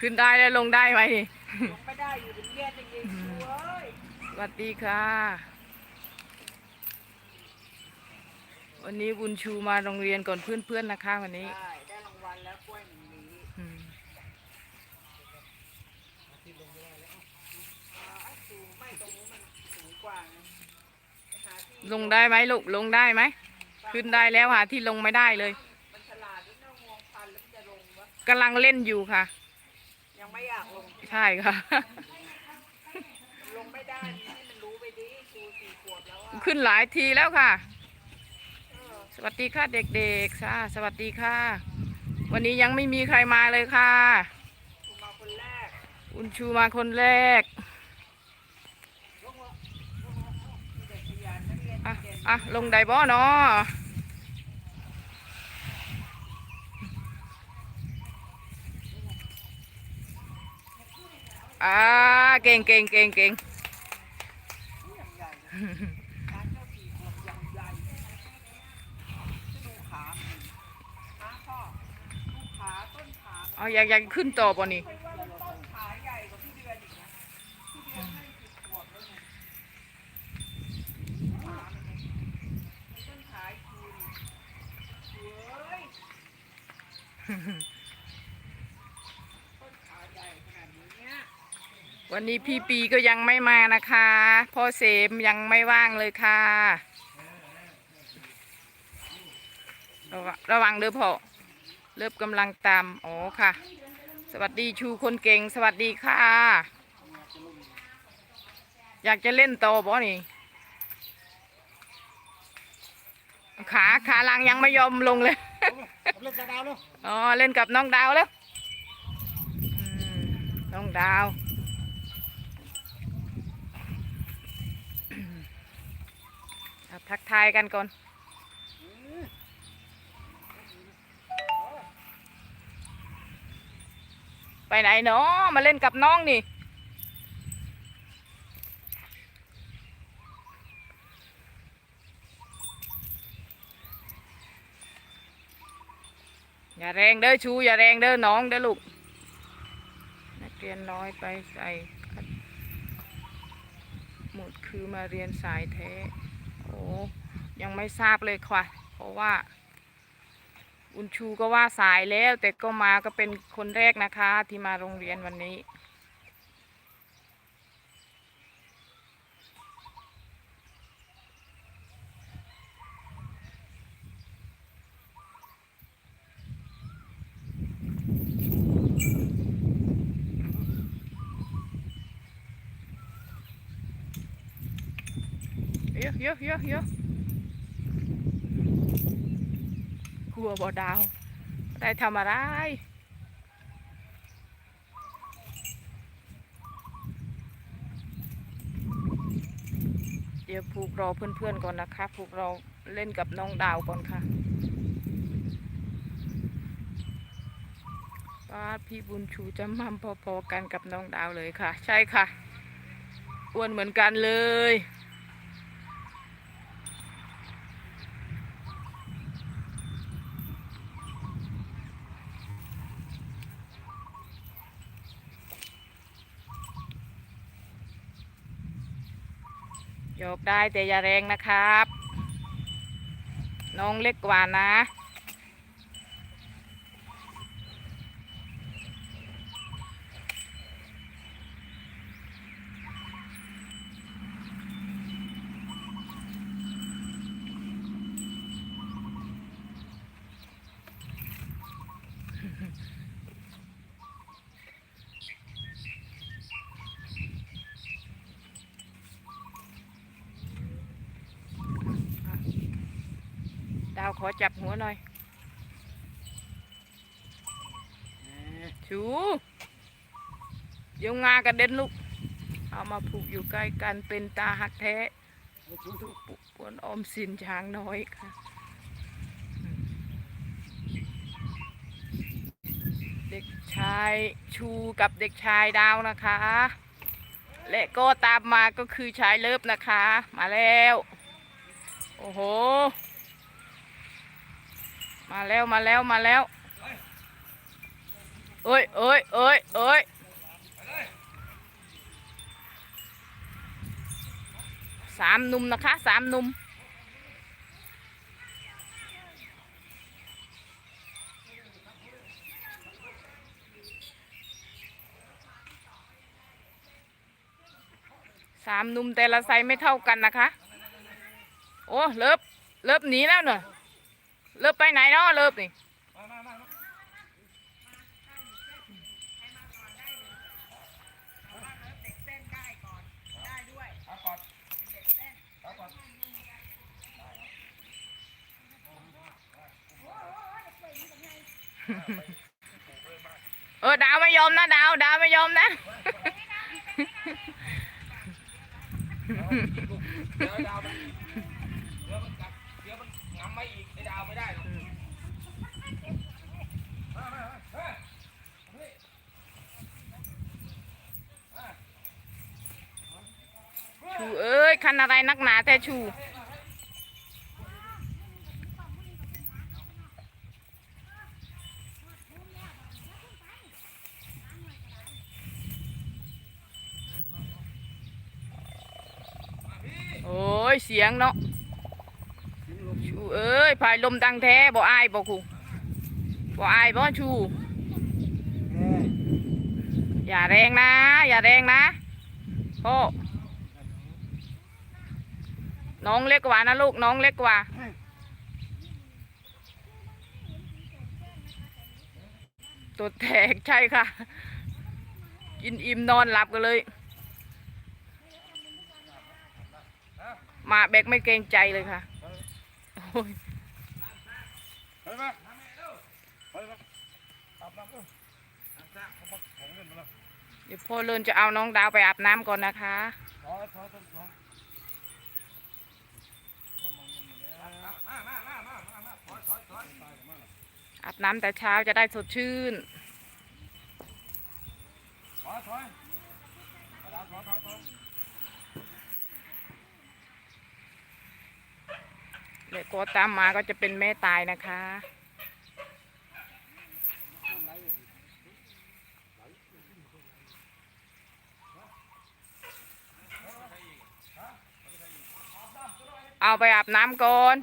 ขึ้นได้แล้วลงได้ไหมนี่ลงไม่ได้อยู่เป็นแย่จริงๆครูเอ้ยสวัสดีค่ะ วันนี้บุญชูมาโรงเรียนก่อนเพื่อนๆนะคะวันนี้ ได้ได้รางวัลแล้วกล้วยหนึ่งหวีอืมอ่าสูงไม่ตรงนู้นมันสูงกว่าไงไปหาที่ลงได้ไหมลูกลงได้ไหม ขึ้นได้แล้วหาที่ลงไม่ได้เลยมันฉลาดด้วยนะงวงพันแล้วมันจะลงวะกำลังเล่นอยู่ค่ะ ยังไม่อยากลง ใช่ค่ะ ลงไม่ได้นี่ให้มันรู้ไปดิครูสี่ขวบแล้วอะขึ้นหลายทีแล้วค่ะ เออสวัสดีค่ะเด็กๆค่ะสวัสดีค่ะ วันนี้ยังไม่มีใครมาเลยค่ะครูมาคนแรกบุญชูมาคนแรกลงมาลงมามีเด็กขยันนักเรียนอะเก่งอะลงไดบ่เนาะ อ่าเก่งเก่งเก่งเก่งอย่างใหญ่เลยการเจ้าสี่ขวบอย่างใหญ่ดูขามันขาพ่อดูขาต้นขาเอาอยากอยากขึ้นต่อป่ะนี่ไม่ว่ามันต้นขาใหญ่กว่าพี่เดือนอีกนะพี่เดือนให้สิบขวบแล้วไงขามันไงมันต้นขาอีกทีนี่เฮ้ยต้นขาใหญ่ขนาดนี้เนี่ย วั นนี้พี่ปีก็ยังไม่มานะคะพ่อเสมยังไม่ว่างเลยค่ะระวังระวังเด้อพ่อเริ่มกำลังตามอ๋อค่ะ สวัสดีชูคนเก่ง สวัสดีค่ะ อยากจะเล่นต่อบ่นี่ ขาขาหลังยังไม่ยอมลงเลยเล่นกระดาวเนาะอ๋อเล่นกับน้องดาวแล้วอืมน้องดาว เอา ทักทายกันก่อน ไปไหนเนาะมาเล่นกับน้องนี่ อย่าแรงเด้อชู อย่าแรงเด้อน้องเด้อลูก นักเรียนน้อยไปใส่หมดคือมาเรียนสายแท้ ยังไม่ทราบเลยค่ะ เพราะว่าบุญชูก็ว่าสายแล้ว แต่ก็มาก็เป็นคนแรกนะคะ ที่มาโรงเรียนวันนี้เยอะ เยอะเยอะเยอะกลัวบ่ดาว ได้ทำอะไร เดี๋ยวผูกรอเพื่อนๆก่อนนะคะผูกรอเล่นกับน้องดาวก่อนค่ะป้าพี่บุญชูจะมั่มพอๆกันกับน้องดาวเลยค่ะ ใช่ค่ะ อ้วนเหมือนกันเลย ยกได้แต่อย่าแรงนะครับ น้องเล็กกว่านะาวขอจับหัวหน่อยชูเดี๋ยวงากระเด็นลูก เอามาผูกอยู่ใกล้กันเป็นตาหักแท้ปวนอมสินช้างน้อยค่ะเด็กชายชูกับเด็กชายดาวนะคะ และก็ตามมาก็คือชายเลิฟนะคะ มาแล้ว โอ้โห มาแล้วมาแล้วมาแล้วเอ้ยเอ้ยเอ้ยเอ้ยสามนุ่มนะคะสามนุ่มสามนุ่มแต่ละไซส์ไม่เท่ากันนะคะ โอ้เลิฟเลิฟหนีแล้วเนอะ เลิฟไปไหนเนาะเลิฟนี่เออดาวไม่ยอมนะดาวดาวไม่ยอมนะ เดี๋ยวดาวมันเดี๋ยวมันกลับเดี๋ยวมันงำไม่อีกไอ้ดาวไม่ได้หรอก ชูเอ้ย คันอะไรนักหนาแต่ชู โอ้ย เสียงเนาะชูเอ้ยพายลมดังแท้บ่อายบ่คูบ่อายบ่ชูอย่าแรงนะ อย่าแรงนะพ่อ น้องเล็กกว่านะลูกน้องเล็กกว่า ตัวแตกใช่ค่ะ กินอิ่มนอนหลับกันเลย มาแบกไม่เกรงใจเลยค่ะโอ้ยเฮ้ยมาเฮ้ยมาอาบน้ำด้วยอาบน้ำเขาบอกของเล่นมาแล้วเดี๋ยวพ่อเลินจะเอาน้องดาวไปอาบน้ำก่อนนะคะ ถ อาบน้ำแต่เช้าจะได้สดชื่นเดี๋ยวก็ตามมาก็จะเป็นแม่ตายนะคะเอาไปอาบน้ำก่อน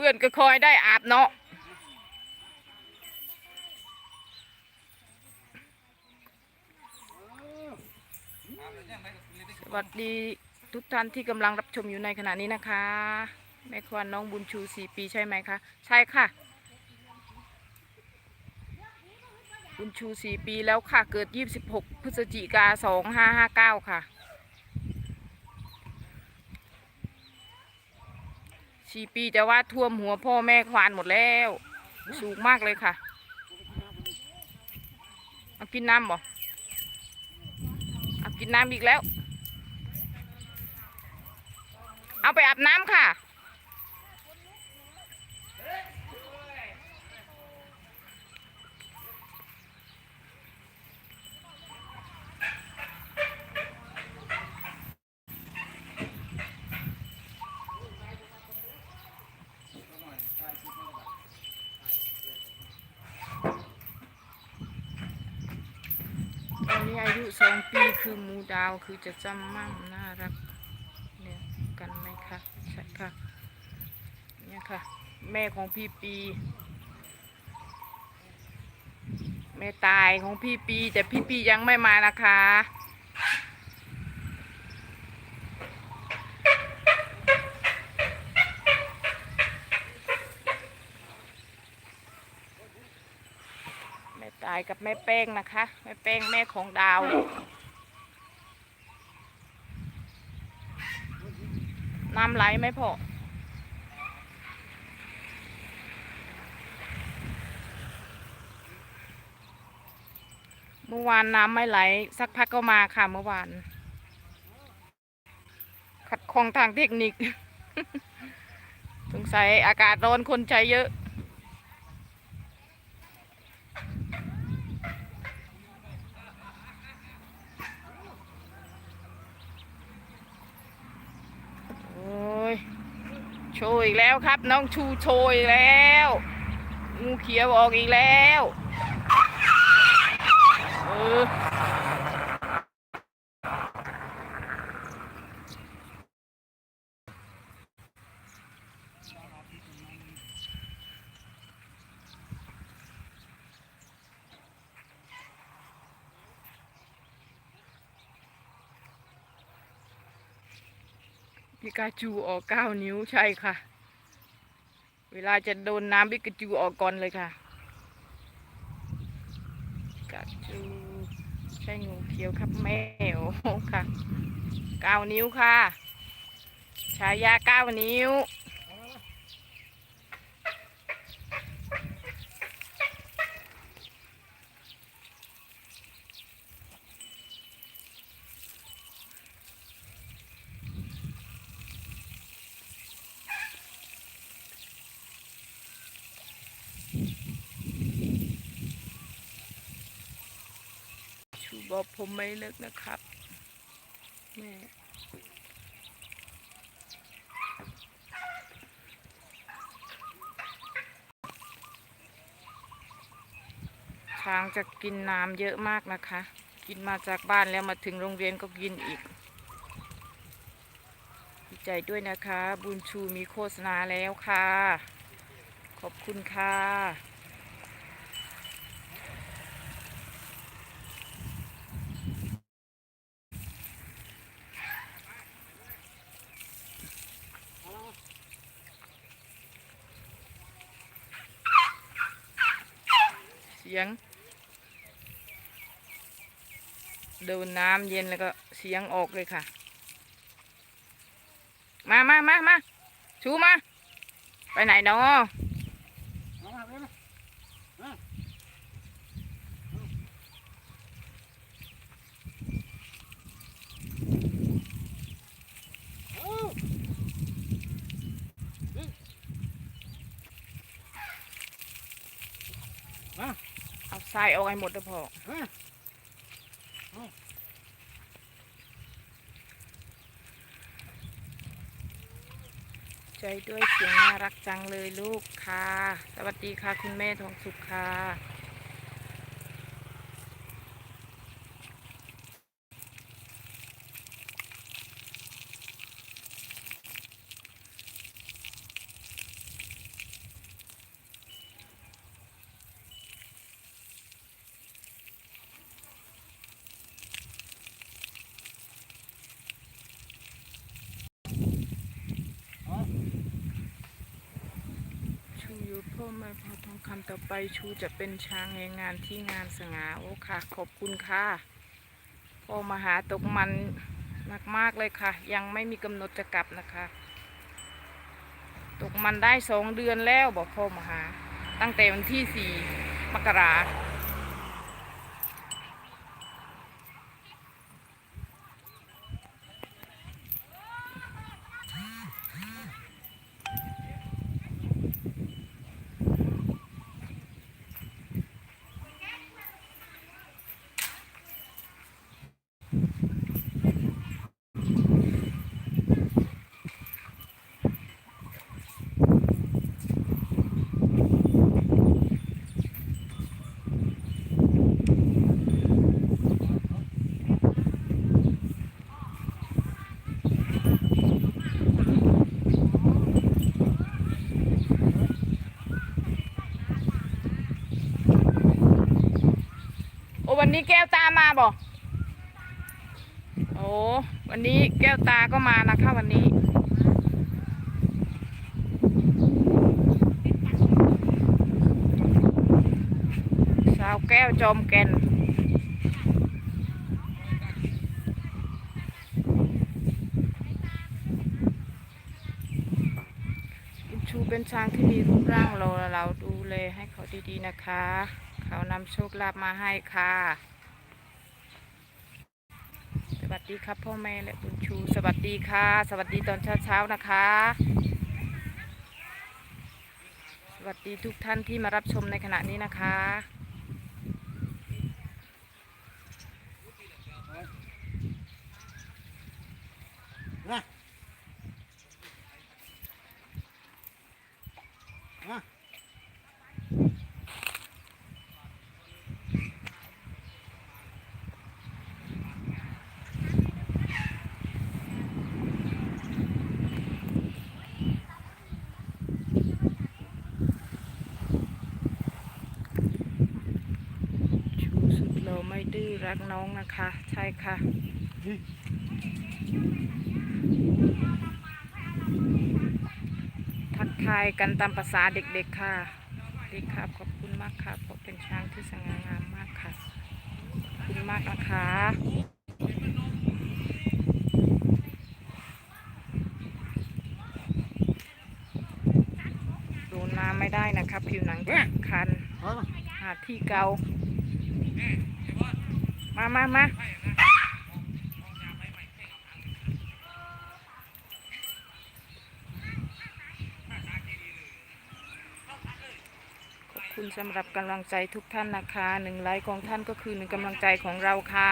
พื่อนก็คอยได้อาบเนาะสวัสดีทุกท่านที่กำลังรับชมอยู่ในขณะนี้นะคะ แม่ควานน้องบุญชูสี่ปีใช่ไหมคะ ใช่ค่ะ บุญชูสี่ปีแล้วค่ะ เกิดยี่สิบหกพฤศจิกาสองห้าห้าเก้าค่ะ สี่ปีจะว่าท่วมหัวพ่อแม่ควานหมดแล้ว สูงมากเลยค่ะเอากินน้ำบ่เอากินน้ำอีกแล้ว เอาไปอาบน้ำค่ะ นี้อายุสองปีคือมูดาวคือจะจำมั่งน่ารักเนี่ยกันไหมคะใช่ค่ะเนี่ยค่ะ แม่ของพี่ปี แม่ตายของพี่ปี แต่พี่ปียังไม่มานะคะ แม่ตาย กับแม่แป้งนะคะ แม่แป้งแม่ของดาวน้ำไหลไหมพ่อเมื่อวานน้ำไม่ไหล สักพักก็มาค่ะเมื่อวาน ขัดข้องทางเทคนิค สงสัยอากาศร้อนคนใช้เยอะ ยโชยอีกแล้วครับ น้องชูโชยแล้ว งูเขียวออกอีกแล้ว เออ พิกาจูออกเก้านิ้วใช่ค่ะ เวลาจะโดนน้ำพิกาจูออกก่อนเลยค่ะพิกาจูใช่งูเขียวครับแม่โอ้ค่ะเก้านิ้วค่ะ ฉายาเก้านิ้ว ชู บอกผมไม่เลิกนะครับแม่ช้างจะกินน้ำเยอะมากนะคะ กินมาจากบ้านแล้วมาถึงโรงเรียนก็กินอีกดีใจด้วยนะคะ บุญชูมีโฆษณาแล้วค่ะ ขอบคุณค่ะ เสียง โดนน้ำเย็นแล้วก็เสียงออกเลยค่ะ มามามามาชูมา ไปไหนเนาะ มามาเลยมา เอา ทรายออกให้หมดแล้วพอใจด้วยเสียงน่ารักจังเลยลูกค่ะ สวัสดีค่ะ คุณแม่ทองสุขค่ะ ชูอยูพ่อแม่พอทองคำต่อไปชูจะเป็นช้างในงานที่งานสง่าโอ้ค่ะ ขอบคุณค่ะพ่อมาหาตกมันมากๆเลยค่ะ ยังไม่มีกำหนดจะกลับนะคะ ตกมันได้สองเดือนแล้วบอกพ่อมาหา ตั้งแต่วันที่สี่มกราคม วันนี้แก้วตามาบอกโอ้วันนี้แก้วตาก็มานะคะวันนี้ สาวแก้วจอมแก่นชูเป็นช้างที่มีรูปร่างเราเราดูแลให้เขาดีๆนะคะ เขานำโชคลาภมาให้ค่ะ สวัสดีครับพ่อแม่และคุณชู สวัสดีค่ะ สวัสดีตอนเช้าๆนะคะ สวัสดีทุกท่านที่มารับชมในขณะนี้นะคะ มา รักน้องนะคะ ใช่ค่ะทักทายกันตามภาษาเด็กๆค่ะดีครับขอบคุณมากค่ะเพราะเป็นช้างที่สง่างามมากค่ะขอบคุณมากนะคะโดนน้ำไม่ได้นะคะผิวหนังจะคันหาที่เกา มามามาขอบคุณสำหรับกำลังใจทุกท่านนะคะหนึ่งไลค์ของท่านก็คือหนึ่งกำลังใจของเราค่ะ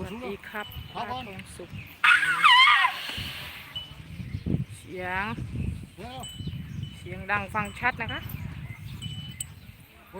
สวัสดีครับป้าทองสุข เสียง เสียงดังฟังชัดนะคะบ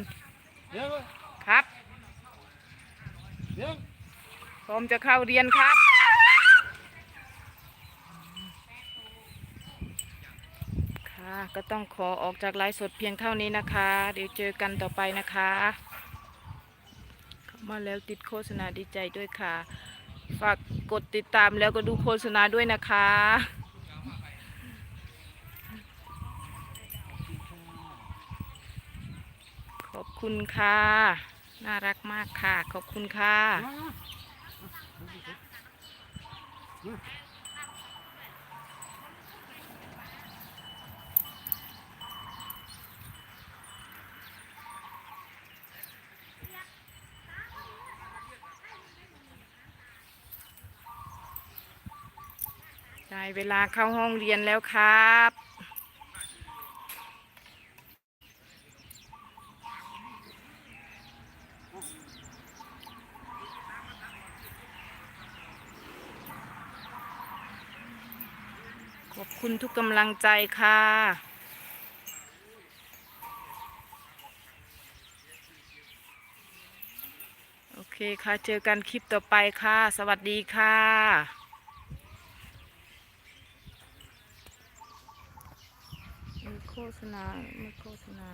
นครับพร้อมจะเข้าเรียนครับค่ะก็ต้องขอออกจากไลฟ์สดเพียงเท่านี้นะคะ เดี๋ยวเจอกันต่อไปนะคะเข้า มาแล้วติดโฆษณาดีใจด้วยค่ะ ฝากกดติดตามแล้วก็ดูโฆษณาด้วยนะคะ ขอบคุณค่ะ น่ารักมากค่ะ ขอบคุณค่ะ ได้เวลาเข้าห้องเรียนแล้วครับ ขอบคุณทุกกำลังใจค่ะโอเคค่ะ เจอกันคลิปต่อไปค่ะ สวัสดีค่ะ ไม่โฆ ษณาไม่โฆษณา